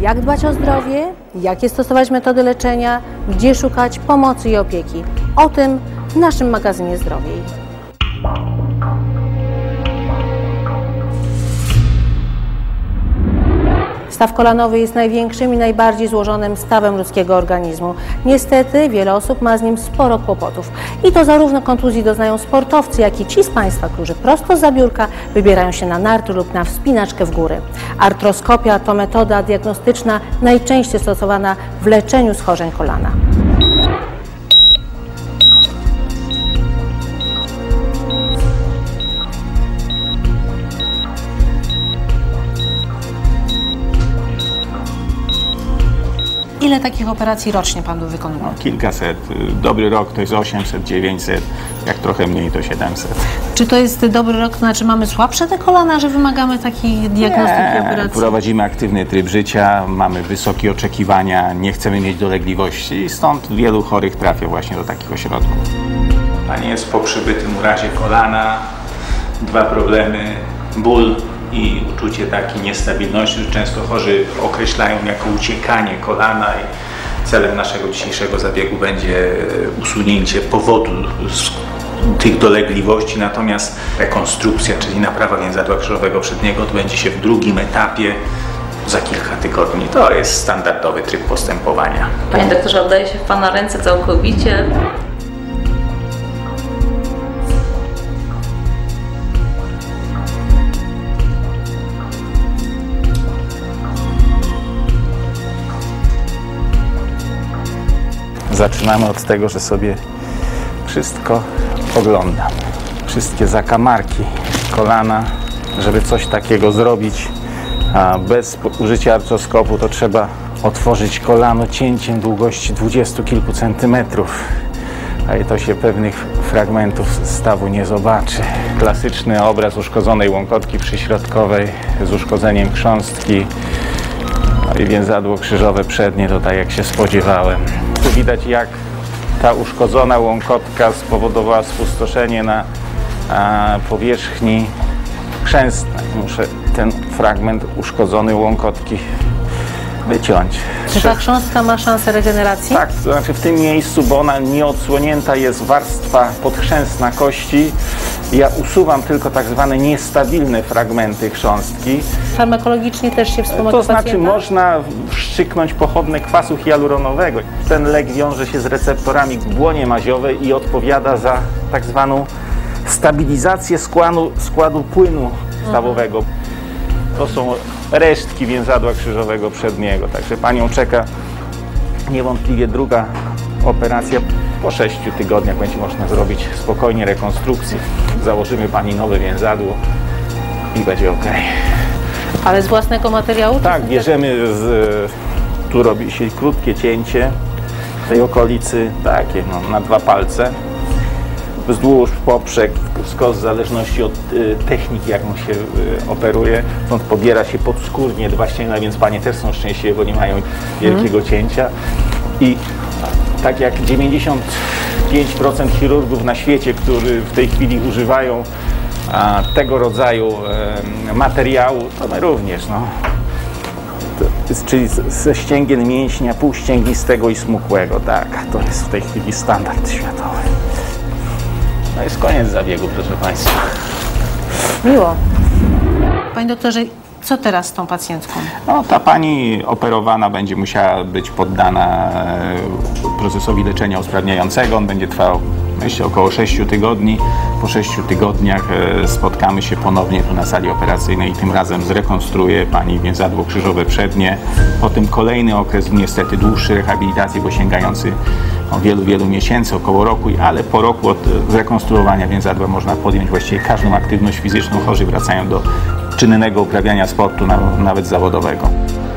jak dbać o zdrowie, jakie stosować metody leczenia, gdzie szukać pomocy i opieki. O tym w naszym magazynie Zdrowiej. Staw kolanowy jest największym i najbardziej złożonym stawem ludzkiego organizmu. Niestety wiele osób ma z nim sporo kłopotów. I to zarówno kontuzji doznają sportowcy, jak i ci z Państwa, którzy prosto z biurka wybierają się na narty lub na wspinaczkę w góry. Artroskopia to metoda diagnostyczna najczęściej stosowana w leczeniu schorzeń kolana. Ile takich operacji rocznie Pan by wykonywał? Kilkaset. Dobry rok to jest 800, 900, jak trochę mniej to 700. Czy to jest dobry rok, to znaczy mamy słabsze te kolana, że wymagamy takiej diagnostyki Nie, operacji? prowadzimy aktywny tryb życia, mamy wysokie oczekiwania, nie chcemy mieć dolegliwości i stąd wielu chorych trafia właśnie do takich ośrodków. Pani jest po przybytym urazie kolana, dwa problemy, ból i uczucie takiej niestabilności, że często chorzy określają jako uciekanie kolana i celem naszego dzisiejszego zabiegu będzie usunięcie powodu tych dolegliwości, natomiast rekonstrukcja, czyli naprawa więzadła krzyżowego przedniego odbędzie się w drugim etapie za kilka tygodni. To jest standardowy tryb postępowania. Panie doktorze, oddaję się w Pana ręce całkowicie. Zaczynamy od tego, że sobie wszystko oglądam. Wszystkie zakamarki kolana, żeby coś takiego zrobić bez użycia artroskopu, to trzeba otworzyć kolano cięciem długości dwudziestu kilku centymetrów. A i to się pewnych fragmentów stawu nie zobaczy. Klasyczny obraz uszkodzonej łąkotki przyśrodkowej z uszkodzeniem chrząstki, no i więzadło krzyżowe przednie, to tak jak się spodziewałem. Tu widać jak ta uszkodzona łąkotka spowodowała spustoszenie na a, powierzchni chrzęstnej. Muszę ten fragment uszkodzonej łąkotki wyciąć. Czy ta chrząstka ma szansę regeneracji? Tak, to znaczy w tym miejscu, bo ona nieodsłonięta jest warstwa podchrzęstna kości. Ja usuwam tylko tak zwane niestabilne fragmenty chrząstki. Farmakologicznie też się wspomaga To znaczy pacjenta? można wszczyknąć pochodne kwasu hialuronowego. Ten lek wiąże się z receptorami błonie maziowej i odpowiada za tak zwaną stabilizację składu, składu płynu stawowego. To są resztki więzadła krzyżowego przedniego, także Panią czeka niewątpliwie druga operacja. Po 6 tygodniach będzie można zrobić spokojnie rekonstrukcję. Założymy Pani nowe więzadło i będzie ok. Ale z własnego materiału? Tak, bierzemy z, tu robi się krótkie cięcie w tej okolicy, takie no, na dwa palce. Wzdłuż, poprzek, skos w zależności od y, techniki, jaką się y, operuje. Stąd pobiera się podskórnie dwa ścięgna, więc panie też są szczęśliwe, bo nie mają wielkiego cięcia. I tak jak 95% chirurgów na świecie, którzy w tej chwili używają a, tego rodzaju e, materiału, to my również. No. Jest, czyli ze ścięgien mięśnia półścięgnistego i smukłego. Tak, to jest w tej chwili standard światowy. No jest koniec zabiegu, proszę Państwa. Miło. Panie doktorze, co teraz z tą pacjentką? No, ta pani operowana będzie musiała być poddana e, procesowi leczenia usprawniającego. On będzie trwał, myślę, około 6 tygodni. Po 6 tygodniach e, spotkamy się ponownie tu na sali operacyjnej i tym razem zrekonstruuje pani więzadło krzyżowe przednie. Potem kolejny okres, niestety dłuższy rehabilitacji, bo sięgający o wielu, wielu miesięcy, około roku, ale po roku od zrekonstruowania więzadła można podjąć właściwie każdą aktywność fizyczną. Chorzy wracają do czynnego uprawiania sportu, na- nawet zawodowego.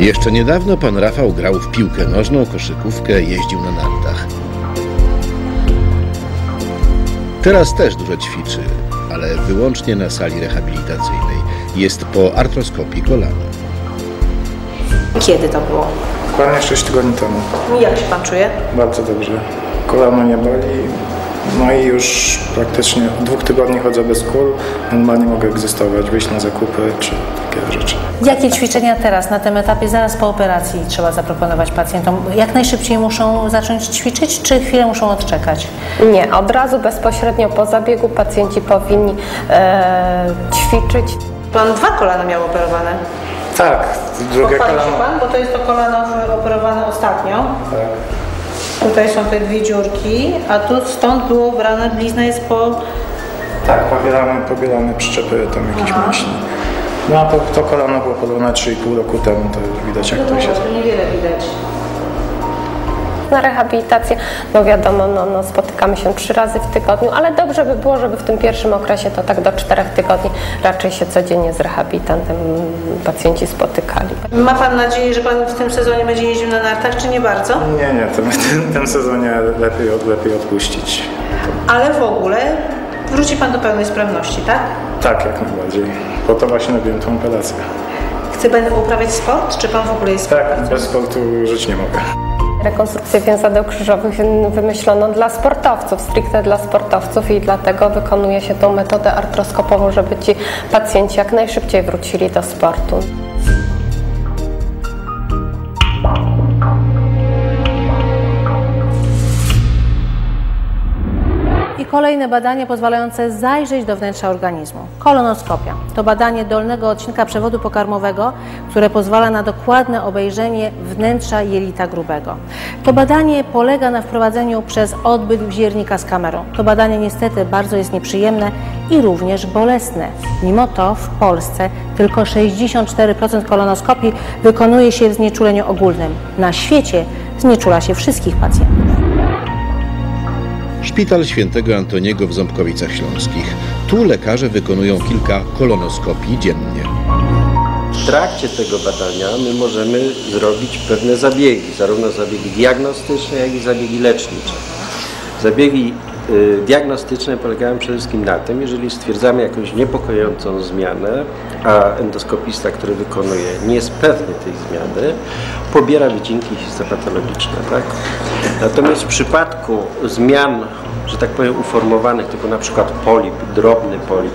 Jeszcze niedawno pan Rafał grał w piłkę nożną, koszykówkę, jeździł na nartach. Teraz też dużo ćwiczy, ale wyłącznie na sali rehabilitacyjnej. Jest po artroskopii kolana. Kiedy to było? Dokładnie 6 tygodni temu. Jak się pan czuje? Bardzo dobrze. Kolano nie boli. No i już praktycznie od dwóch tygodni chodzę bez kul. Normalnie mogę egzystować, wyjść na zakupy czy takie rzeczy. Jakie ćwiczenia teraz, na tym etapie, zaraz po operacji trzeba zaproponować pacjentom? Jak najszybciej muszą zacząć ćwiczyć, czy chwilę muszą odczekać? Nie, od razu bezpośrednio po zabiegu pacjenci powinni e, ćwiczyć. Pan dwa kolana miał operowane. Tak, drugie kolano. pan, bo to jest to kolano operowane ostatnio. Tutaj są te dwie dziurki, a tu stąd było brane, blizna jest po... Tak, pobieramy, pobieramy przyczepy tam jakieś mięśni. No a to, to kolano było podobne 3,5 roku temu, to widać jak to się... tu niewiele widać. Na rehabilitację, no wiadomo, no, no, spotykamy się trzy razy w tygodniu, ale dobrze by było, żeby w tym pierwszym okresie to tak do czterech tygodni raczej się codziennie z rehabilitantem pacjenci spotykali. Ma pan nadzieję, że pan w tym sezonie będzie jeździł na nartach, czy nie bardzo? Nie, nie, w tym, w tym sezonie lepiej, od- lepiej odpuścić. Ale w ogóle wróci pan do pełnej sprawności, tak? Tak, jak najbardziej. Po to właśnie robiłem tą operację. Chce pan uprawiać sport, czy pan w ogóle jest Tak, bez sportu żyć nie mogę. Rekonstrukcję więzadeł krzyżowych wymyślono dla sportowców, stricte dla sportowców i dlatego wykonuje się tą metodę artroskopową, żeby ci pacjenci jak najszybciej wrócili do sportu. Kolejne badanie pozwalające zajrzeć do wnętrza organizmu. Kolonoskopia to badanie dolnego odcinka przewodu pokarmowego, które pozwala na dokładne obejrzenie wnętrza jelita grubego. To badanie polega na wprowadzeniu przez odbyt wziernika z kamerą. To badanie niestety bardzo jest nieprzyjemne i również bolesne. Mimo to w Polsce tylko 64% kolonoskopii wykonuje się w znieczuleniu ogólnym. Na świecie znieczula się wszystkich pacjentów. Szpital Świętego Antoniego w Ząbkowicach Śląskich. Tu lekarze wykonują kilka kolonoskopii dziennie. W trakcie tego badania my możemy zrobić pewne zabiegi, zarówno zabiegi diagnostyczne, jak i zabiegi lecznicze. Zabiegi diagnostyczne polegają przede wszystkim na tym, jeżeli stwierdzamy jakąś niepokojącą zmianę, a endoskopista, który wykonuje, nie jest pewny tej zmiany, pobiera wycinki histopatologiczne. Tak? Natomiast w przypadku zmian, że tak powiem, uformowanych, typu na przykład polip, drobny polip,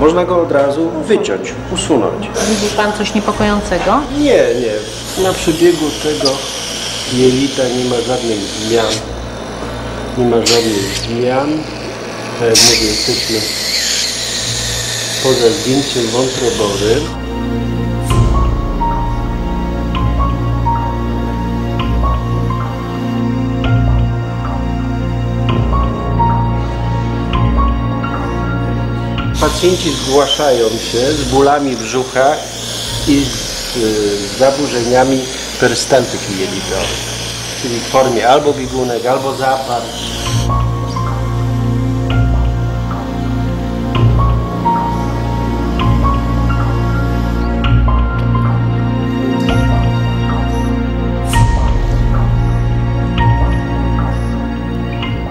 można go od razu wyciąć, usunąć. Widzi pan coś niepokojącego? Nie, nie. Na przebiegu tego jelita nie ma żadnych zmian. Nie ma żadnych zmian. Tak jak mówię, jesteśmy poza zdjęciem wątrobowym. Pacjenci zgłaszają się z bólami brzucha i z y, zaburzeniami perystaltyki jelitowej, czyli w formie albo biegunek, albo zapar.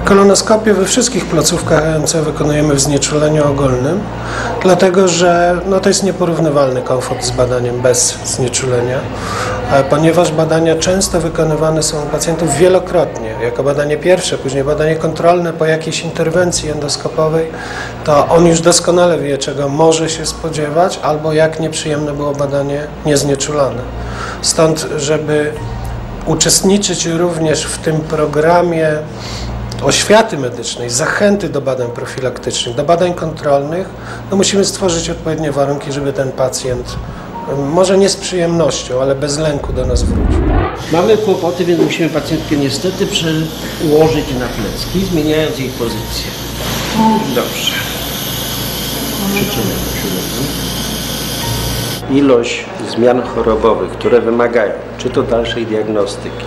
Kolonoskopię we wszystkich placówkach EMC wykonujemy w znieczuleniu ogólnym, dlatego że no, to jest nieporównywalny komfort z badaniem bez znieczulenia, ponieważ badania często wykonywane są u pacjentów wielokrotnie, jako badanie pierwsze, później badanie kontrolne po jakiejś interwencji endoskopowej, to on już doskonale wie, czego może się spodziewać, albo jak nieprzyjemne było badanie nieznieczulane. Stąd, żeby uczestniczyć również w tym programie oświaty medycznej, zachęty do badań profilaktycznych, do badań kontrolnych, no musimy stworzyć odpowiednie warunki, żeby ten pacjent, może nie z przyjemnością, ale bez lęku do nas wrócił. Mamy kłopoty, więc musimy pacjentkę niestety przełożyć na plecki, zmieniając jej pozycję. Dobrze. Przyczyny Ilość zmian chorobowych, które wymagają czy to dalszej diagnostyki,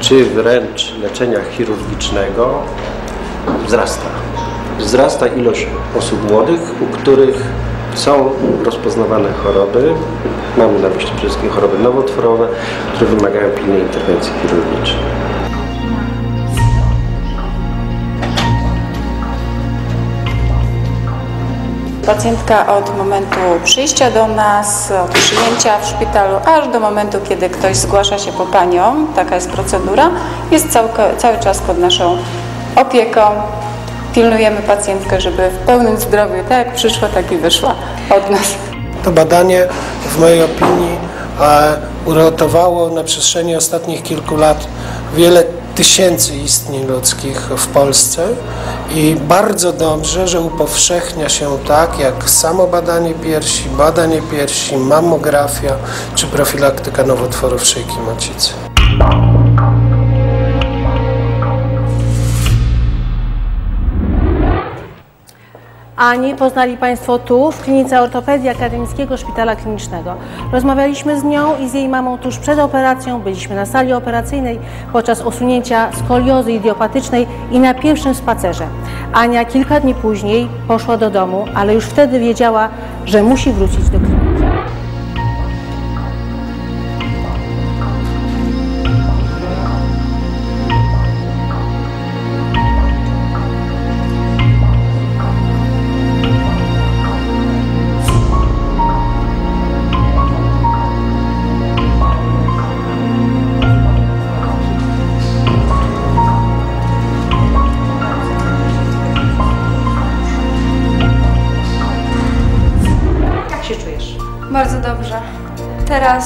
czy wręcz leczenia chirurgicznego, wzrasta. Wzrasta ilość osób młodych, u których są rozpoznawane choroby, mamy na myśli przede wszystkim choroby nowotworowe, które wymagają pilnej interwencji chirurgicznej. Pacjentka od momentu przyjścia do nas, od przyjęcia w szpitalu, aż do momentu, kiedy ktoś zgłasza się po panią, taka jest procedura, jest całko, cały czas pod naszą opieką. Pilnujemy pacjentkę, żeby w pełnym zdrowiu, tak jak przyszła, tak i wyszła od nas. To badanie w mojej opinii e, uratowało na przestrzeni ostatnich kilku lat wiele tysięcy istnień ludzkich w Polsce i bardzo dobrze, że upowszechnia się tak jak samo badanie piersi, badanie piersi, mammografia czy profilaktyka nowotworów szyjki macicy. Ani poznali Państwo tu, w klinice ortopedii Akademickiego Szpitala Klinicznego. Rozmawialiśmy z nią i z jej mamą tuż przed operacją, byliśmy na sali operacyjnej podczas usunięcia skoliozy idiopatycznej i na pierwszym spacerze. Ania kilka dni później poszła do domu, ale już wtedy wiedziała, że musi wrócić do kliniki.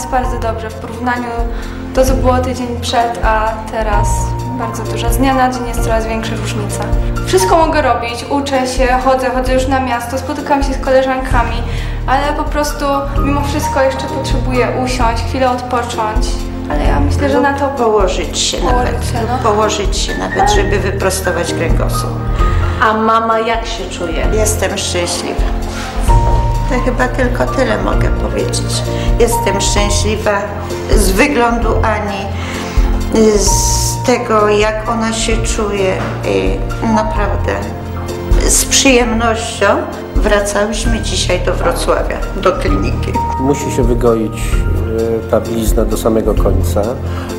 Bardzo dobrze w porównaniu do co było tydzień przed, a teraz bardzo dużo. Z dnia na dzień jest coraz większa różnica. Wszystko mogę robić, uczę się, chodzę, chodzę już na miasto, spotykam się z koleżankami, ale po prostu mimo wszystko jeszcze potrzebuję usiąść, chwilę odpocząć. Ale ja myślę, że na to Położyć się Położyć nawet, się, no. położyć się nawet, żeby wyprostować kręgosłup. A mama jak się czuje? Jestem szczęśliwa. To chyba tylko tyle mogę powiedzieć. Jestem szczęśliwa z wyglądu Ani, z tego jak ona się czuje i naprawdę z przyjemnością wracałyśmy dzisiaj do Wrocławia, do kliniki. Musi się wygoić e, ta blizna do samego końca.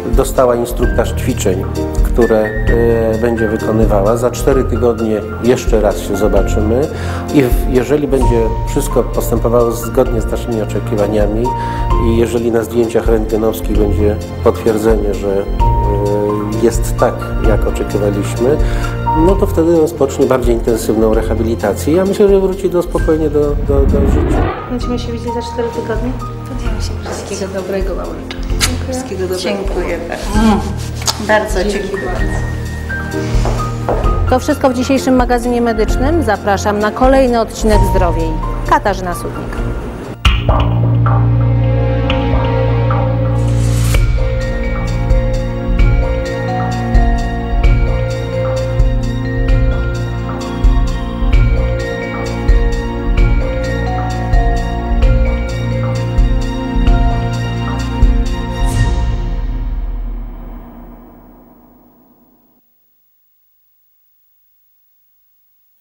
Dostała instruktaż ćwiczeń, które e, będzie wykonywała. Za cztery tygodnie jeszcze raz się zobaczymy i jeżeli będzie wszystko postępowało zgodnie z naszymi oczekiwaniami i jeżeli na zdjęciach rentgenowskich będzie potwierdzenie, że e, jest tak, jak oczekiwaliśmy, no to wtedy rozpocznie bardziej intensywną rehabilitację. Ja myślę, że wróci do spokojnie do, do, do życia. Będziemy się widzieć za 4 tygodnie? Będziemy się Wszystkiego dobrego, Małyczka. Wszystkiego dobrego. Dziękuję bardzo. Bardzo dziękuję. To wszystko w dzisiejszym magazynie medycznym. Zapraszam na kolejny odcinek Zdrowiej. Katarzyna Sudnik.